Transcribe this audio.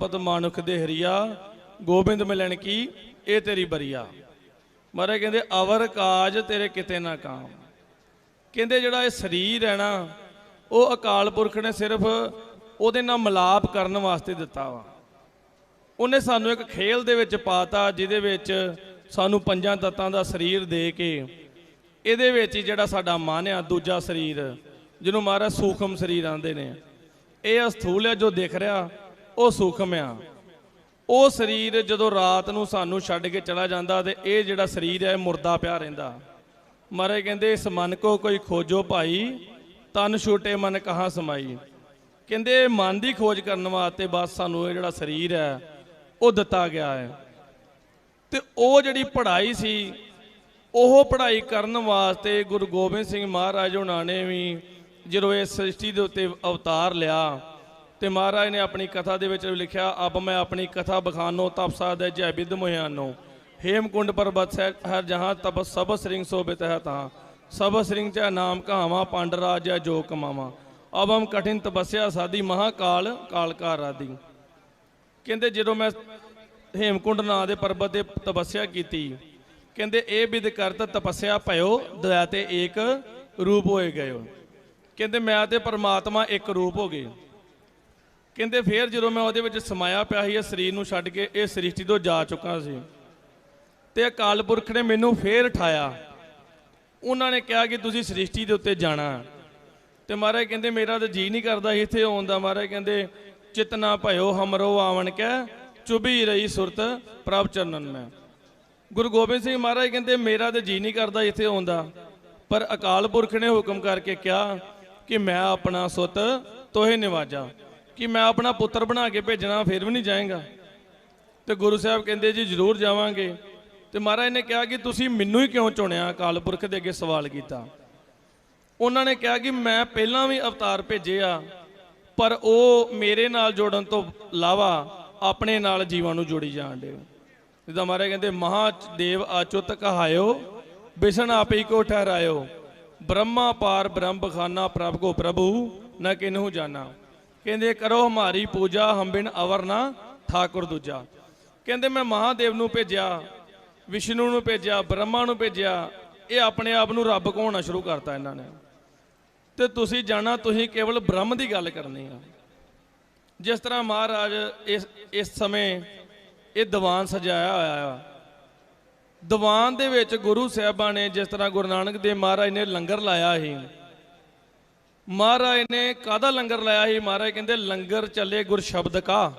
ਪਤ ਮਾਨੁਖ ਦੇ ਹਰੀਆ, ਗੋਬਿੰਦ ਮਿਲਣ ਕੀ, ਇਹ ਤੇਰੀ ਬਰੀਆ। ਮਹਾਰਾਜ ਕਹਿੰਦੇ, ਅਵਰ ਕਾਜ ਤੇਰੇ ਕਿਤੇ ਨਾ ਕਾਮ। ਕਹਿੰਦੇ, ਜਿਹੜਾ ਇਹ ਸਰੀਰ ਹੈ ਨਾ, ਉਹ ਅਕਾਲ ਪੁਰਖ ਨੇ ਸਿਰਫ ਉਹਦੇ ਨਾਲ ਮਿਲਾਪ ਕਰਨ ਵਾਸਤੇ ਦਿੱਤਾ ਵਾ। ਉਹਨੇ ਸਾਨੂੰ ਇੱਕ ਖੇਲ ਦੇ ਵਿੱਚ ਪਾਤਾ, ਜਿਹਦੇ ਵਿੱਚ ਸਾਨੂੰ ਪੰਜਾਂ ਤੱਤਾਂ ਦਾ ਸਰੀਰ ਦੇ ਕੇ, ਇਹਦੇ ਵਿੱਚ ਹੀ ਜਿਹੜਾ ਸਾਡਾ ਮਨ ਆ ਦੂਜਾ ਸਰੀਰ, ਜਿਹਨੂੰ ਮਹਾਰਾਜ ਸੂਖਮ ਸਰੀਰ ਆਂਦੇ ਨੇ। ਇਹ ਅਸਥੂਲ ਹੈ ਜੋ ਦਿਖ ਰਿਹਾ। ਉਹ ਸੂਖਮ ਆ। ਉਹ ਸਰੀਰ ਜਦੋਂ ਰਾਤ ਨੂੰ ਸਾਨੂੰ ਛੱਡ ਕੇ ਚਲਾ ਜਾਂਦਾ ਤੇ ਇਹ ਜਿਹੜਾ ਸਰੀਰ ਹੈ ਮੁਰਦਾ ਪਿਆ ਰਹਿੰਦਾ। ਮਹਾਰਾਜ ਕਹਿੰਦੇ, ਇਸ ਮਨ ਕੋ ਕੋਈ ਖੋਜੋ ਭਾਈ, ਤਨ ਛੋਟੇ ਮਨ ਕਹਾਂ ਸਮਾਈ। ਕਹਿੰਦੇ, ਮਨ ਦੀ ਖੋਜ ਕਰਨ ਵਾਸਤੇ ਬਸ ਸਾਨੂੰ ਇਹ ਜਿਹੜਾ ਸਰੀਰ ਹੈ, ਉਹ ਦਿੱਤਾ ਗਿਆ ਹੈ। ਤੇ ਉਹ ਜਿਹੜੀ ਪੜ੍ਹਾਈ ਸੀ, ਉਹ ਪੜ੍ਹਾਈ ਕਰਨ ਵਾਸਤੇ ਗੁਰੂ ਗੋਬਿੰਦ ਸਿੰਘ ਮਹਾਰਾਜ ਉਹਨਾਂ ਨੇ ਵੀ ਜਦੋਂ ਇਸ ਸ੍ਰਿਸ਼ਟੀ ਦੇ ਉੱਤੇ ਅਵਤਾਰ ਲਿਆ ਤੇ ਮਹਾਰਾਜ ਨੇ ਆਪਣੀ ਕਥਾ ਦੇ ਵਿੱਚ ਲਿਖਿਆ, ਅਬ ਮੈਂ ਆਪਣੀ ਕਥਾ ਬਖਾਨੋ ਤਪਸਾ ਦੇ ਜੈ ਬਿਦ ਮੁਹਿਆਨੋ। ਹੇਮਕੁੰਡ ਪਰਬਤ ਸਹਿ ਹਰ ਜਹਾਂ, ਤਪ ਸਭ ਸ੍ਰਿੰਗ ਸੋਭਿਤ ਹੈ ਤਾਂ ਸਭ ਸ੍ਰਿੰਗ ਚੈ ਨਾਮ ਕਹਾਵਾ, ਪੰਡ ਰਾਜ ਜੈ ਜੋ ਕਮਾਵਾ। ਅਬ ਹਮ ਕਠਿਨ ਤਪੱਸਿਆ ਸਾਦੀ ਮਹਾਕਾਲ ਕਾਲਕਾਰ ਆਦੀ ਕਹਿੰਦੇ, ਜਦੋਂ ਮੈਂ ਹੇਮਕੁੰਡ ਨਾਂ ਦੇ ਪਰਬਤ ਤੇ ਤਪੱਸਿਆ ਕੀਤੀ, ਕਹਿੰਦੇ, ਇਹ ਵਿਦ ਕਰਤ ਤਪੱਸਿਆ ਭਇਓ, ਦਇਆ ਤੇ ਏਕ ਰੂਪ ਹੋਏ ਗਇਓ ਕਹਿੰਦੇ, ਮੈਂ ਤੇ ਪਰਮਾਤਮਾ ਇੱਕ ਰੂਪ ਹੋ ਗਏ। ਕਹਿੰਦੇ ਫੇਰ ਜਦੋਂ ਮੈਂ ਉਹਦੇ ਵਿੱਚ ਸਮਾਇਆ ਪਿਆ ਸੀ, ਇਹ ਸਰੀਰ ਨੂੰ ਛੱਡ ਕੇ ਇਹ ਸ੍ਰਿਸ਼ਟੀ ਤੋਂ ਜਾ ਚੁੱਕਾ ਸੀ। ਤੇ ਅਕਾਲ ਪੁਰਖ ਨੇ ਮੈਨੂੰ ਫੇਰ ਉਠਾਇਆ ਉਹਨਾਂ ਨੇ ਕਿਹਾ ਕਿ ਤੁਸੀਂ ਸ੍ਰਿਸ਼ਟੀ ਦੇ ਉੱਤੇ ਜਾਣਾ। ਤੇ ਮਹਾਰਾਜ ਕਹਿੰਦੇ, ਮੇਰਾ ਤਾਂ ਜੀ ਨਹੀਂ ਕਰਦਾ ਇੱਥੇ ਆਉਣ ਦਾ। ਮਹਾਰਾਜ ਕਹਿੰਦੇ, ਚਿਤਨਾ ਭਇਓ ਹਮਰੋ ਆਵਣ ਕੈ ਚੁਬੀ ਰਹੀ ਸੁਰਤ ਪ੍ਰਭ ਚਰਨਨ ਮੈਂ। ਗੁਰੂ ਗੋਬਿੰਦ ਸਿੰਘ ਮਹਾਰਾਜ ਕਹਿੰਦੇ, ਮੇਰਾ ਤਾਂ ਜੀ ਨਹੀਂ ਕਰਦਾ ਇੱਥੇ ਆਉਣ ਦਾ। ਪਰ ਅਕਾਲ ਪੁਰਖ ਨੇ ਹੁਕਮ ਕਰਕੇ ਕਿਹਾ ਕਿ ਮੈਂ ਆਪਣਾ ਸੁੱਤ ਤੋਹੇ ਨਿਵਾਜਾ। ਕਿ ਮੈਂ ਆਪਣਾ ਪੁੱਤਰ ਬਣਾ ਕੇ ਭੇਜਣਾ, ਫਿਰ ਵੀ ਨਹੀਂ ਜਾਏਗਾ। ਤੇ ਗੁਰੂ ਸਾਹਿਬ ਕਹਿੰਦੇ, ਜੀ, ਜ਼ਰੂਰ ਜਾਵਾਂਗੇ। ਤੇ ਮਹਾਰਾਜ ਨੇ ਕਿਹਾ ਕਿ ਤੁਸੀਂ ਮੈਨੂੰ ਹੀ ਕਿਉਂ ਚੁਣਿਆ? ਅਕਾਲ ਪੁਰਖ ਦੇ ਅੱਗੇ ਸਵਾਲ ਕੀਤਾ। ਉਹਨਾਂ ਨੇ ਕਿਹਾ ਕਿ ਮੈਂ ਪਹਿਲਾਂ ਵੀ ਅਵਤਾਰ ਭੇਜੇ ਆ, ਪਰ ਉਹ ਮੇਰੇ ਨਾਲ ਜੋੜਨ ਤੋਂ ਇਲਾਵਾ ਆਪਣੇ ਨਾਲ ਜੀਵਾਂ ਨੂੰ ਜੋੜੀ ਜਾਣ ਦੇ। ਜਿੱਦਾਂ ਮਹਾਰਾਜ ਕਹਿੰਦੇ ਮਹਾ ਦੇਵ ਆਚੁੱਤ ਕਹਾਇਓ, ਬਿਸ਼ਨ ਆਪੇ ਕੋ ਠਹਿਰਾਇਓ। ਬ੍ਰਹਮਾ ਪਾਰ ਬ੍ਰਹਮ ਬਖਾਨਾ ਪ੍ਰਭ ਕੋ ਪ੍ਰਭੂ, ਨਾ ਕਿਨਹੂ ਜਾਣਾ ਕਹਿੰਦੇ ਕਰੋ ਹਮਾਰੀ ਪੂਜਾ, ਹਮ ਬਿਨ ਅਵਰ ਨਾ ਠਾਕੁਰ ਦੂਜਾ। ਕਹਿੰਦੇ ਮੈਂ ਮਹਾਦੇਵ ਨੂੰ ਭੇਜਿਆ, ਵਿਸ਼ਨੂੰ ਨੂੰ ਭੇਜਿਆ, ਬ੍ਰਹਮਾ ਨੂੰ ਭੇਜਿਆ, ਇਹ ਆਪਣੇ ਆਪ ਨੂੰ ਰੱਬ ਕਹਾਉਣਾ ਸ਼ੁਰੂ ਕਰਤਾ ਇਹਨਾਂ ਨੇ। ਤੇ ਤੁਸੀਂ ਜਾਣਾ, ਤੁਸੀਂ ਕੇਵਲ ਬ੍ਰਹਮ ਦੀ ਗੱਲ ਕਰਨੀ ਆ। ਜਿਸ ਤਰ੍ਹਾਂ ਮਹਾਰਾਜ ਇਸ ਇਸ ਸਮੇਂ ਇਹ ਦੀਵਾਨ ਸਜਾਇਆ ਹੋਇਆ ਆ। ਦੀਵਾਨ ਦੇ ਵਿੱਚ ਗੁਰੂ ਸਾਹਿਬਾਂ ਨੇ ਜਿਸ ਤਰ੍ਹਾਂ ਗੁਰੂ ਨਾਨਕ ਦੇਵ ਮਹਾਰਾਜ ਨੇ ਲੰਗਰ ਲਾਇਆ ਸੀ ਮਹਾਰਾਜ ਨੇ ਕਾਹਦਾ ਲੰਗਰ ਲਾਇਆ ਸੀ? ਮਹਾਰਾਜ ਕਹਿੰਦੇ ਲੰਗਰ ਚੱਲੇ ਗੁਰ ਸ਼ਬਦ ਕਾ।